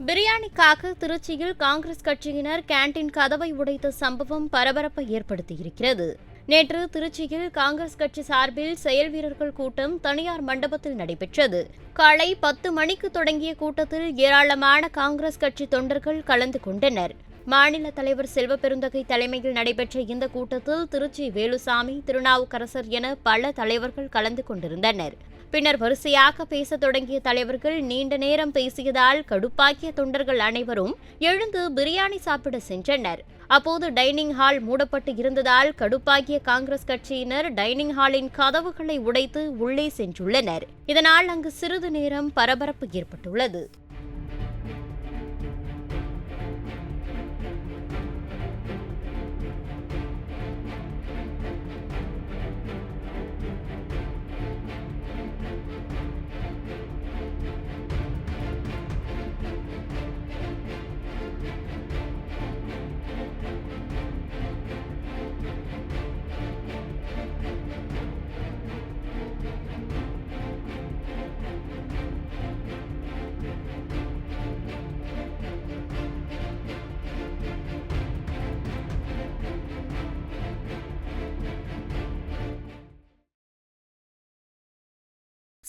பிரியாணிக்காக திருச்சியில் காங்கிரஸ் கட்சியினர் கேண்டீன் கதவை உடைத்த சம்பவம் பரபரப்பை ஏற்படுத்தியிருக்கிறது. நேற்று திருச்சியில் காங்கிரஸ் கட்சி சார்பில் செயல் வீரர்கள் கூட்டம் தனியார் மண்டபத்தில் நடைபெற்றது. காலை பத்து மணிக்கு தொடங்கிய கூட்டத்தில் ஏராளமான காங்கிரஸ் கட்சி தொண்டர்கள் கலந்து கொண்டனர். மாநில தலைவர் செல்வ பெருந்தகை தலைமையில் நடைபெற்ற இந்த கூட்டத்தில் திருச்சி வேலுசாமி திருநாவுக்கரசர் என பல தலைவர்கள் கலந்து கொண்டிருந்தனர். பின்னர் வரிசையாக பேசத் தொடங்கிய தலைவர்கள் நீண்ட நேரம் பேசியதால் கடுப்பாக்கிய தொண்டர்கள் அனைவரும் எழுந்து பிரியாணி சாப்பிட சென்றனர். அப்போது டைனிங் ஹால் மூடப்பட்டு இருந்ததால் கடுப்பாகிய காங்கிரஸ் கட்சியினர் டைனிங் ஹாலின் கதவுகளை உடைத்து உள்ளே சென்றுள்ளனர். இதனால் அங்கு சிறிது நேரம் பரபரப்பு ஏற்பட்டுள்ளது.